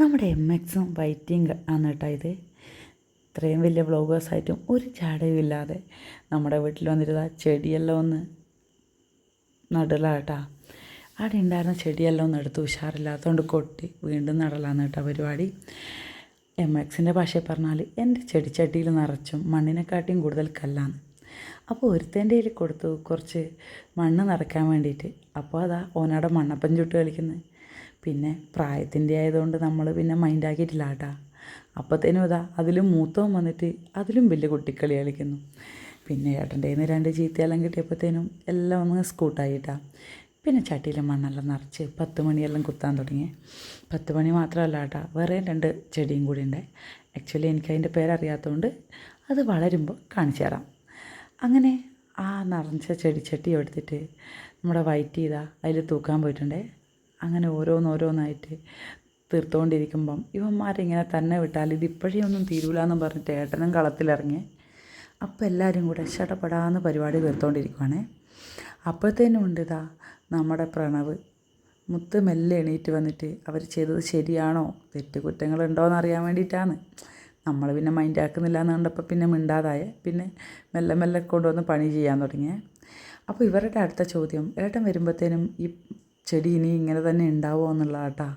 നമ്മുടെ എം എക്സും വൈറ്റിങ് ആണ് കേട്ടോ ഇത്. ഇത്രയും വലിയ വ്ളോഗേഴ്സായിട്ടും ഒരു ചാടയും ഇല്ലാതെ നമ്മുടെ വീട്ടിൽ വന്നിരുന്ന ചെടിയെല്ലാം ഒന്ന് നടലാട്ടാ അവിടെ ഉണ്ടായിരുന്ന ചെടിയെല്ലാം ഒന്ന് എടുത്ത് ഉഷാറില്ലാത്തതുകൊണ്ട് കൊട്ടി വീണ്ടും നടലാന്ന് കേട്ടോ പരിപാടി. എം എക്സിന്റെ ഭാഷയിൽ പറഞ്ഞാൽ എന്റെ ചെടിച്ചട്ടിയിൽ നിറച്ചും മണ്ണിനെക്കാട്ടിയും കൂടുതൽ കല്ലാണ് അപ്പോൾ ഒരുത്തേന്റെ കയ്യിൽ കൊടുത്തു കുറച്ച് മണ്ണ് നിറയ്ക്കാൻ വേണ്ടിയിട്ട്. അപ്പോൾ അതാ ഓനവിടെ മണ്ണപ്പം ചുട്ട് കളിക്കുന്നത് പിന്നെ പ്രായത്തിന്റെ ആയതുകൊണ്ട് നമ്മൾ പിന്നെ മൈൻഡാക്കിയിട്ടില്ല കേട്ടാ. അപ്പത്തേനും ഇതാ അതിലും മൂത്തവൻ വന്നിട്ട് അതിലും വലിയ കുട്ടിക്കളി കളിക്കുന്നു. പിന്നെ ഏട്ടന്റെ നിന്ന് രണ്ട് ചീത്തയെല്ലാം കിട്ടിയപ്പോഴത്തേനും എല്ലാം ഒന്ന് സ്കൂട്ടായിട്ടാ. പിന്നെ ചട്ടിയിലെ മണ്ണെല്ലാം നിറച്ച് പത്ത് മണിയെല്ലാം കുത്താൻ തുടങ്ങി. പത്ത് മണി മാത്രമല്ല കേട്ടോ വേറെ രണ്ട് ചെടിയും കൂടി ഉണ്ട്. ആക്ച്വലി എനിക്ക് അതിന്റെ പേരറിയാത്തതുകൊണ്ട് അത് വളരുമ്പോൾ കാണിച്ചു തരാം. അങ്ങനെ ആ നിറഞ്ഞ ചെടിച്ചട്ടി എടുത്തിട്ട് നമ്മുടെ വൈറ്റ് ചെയ്താൽ അതിൽ തൂക്കാൻ പോയിട്ടുണ്ടേ. അങ്ങനെ ഓരോന്നോരോന്നായിട്ട് തീർത്തുകൊണ്ടിരിക്കുമ്പം ഇവന്മാരിങ്ങനെ തന്നെ വിട്ടാൽ ഇതിപ്പോഴേ ഒന്നും തീരൂല എന്ന് പറഞ്ഞിട്ട് ഏട്ടനും കളത്തിലിറങ്ങി. അപ്പോൾ എല്ലാവരും കൂടെ ഷടപടാന്ന് പരിപാടി തീർത്തുകൊണ്ടിരിക്കുവാണേ അപ്പോഴത്തേനും ഉണ്ട് ഇതാ നമ്മുടെ പ്രണവ്. മുത്ത് മെല്ലെ എണീറ്റ് വന്നിട്ട് അവർ ചെയ്തത് ശരിയാണോ? തെറ്റ് കുറ്റങ്ങളുണ്ടോ എന്ന് അറിയാൻ വേണ്ടിയിട്ടാണ്. നമ്മൾ പിന്നെ മൈൻഡ് ആക്കുന്നില്ല എന്ന് കണ്ടപ്പോൾ പിന്നെ മിണ്ടാതായ. പിന്നെ മെല്ലെ മെല്ലെ കൊണ്ടുവന്ന് പണി ചെയ്യാൻ തുടങ്ങിയേ. അപ്പോൾ ഇവരുടെ അടുത്ത ചോദ്യം ഏട്ടൻ വരുമ്പോഴത്തേനും ഈ ചെടി ഇനി ഇങ്ങനെ തന്നെ ഉണ്ടാവുമോ എന്നുള്ള കേട്ടാ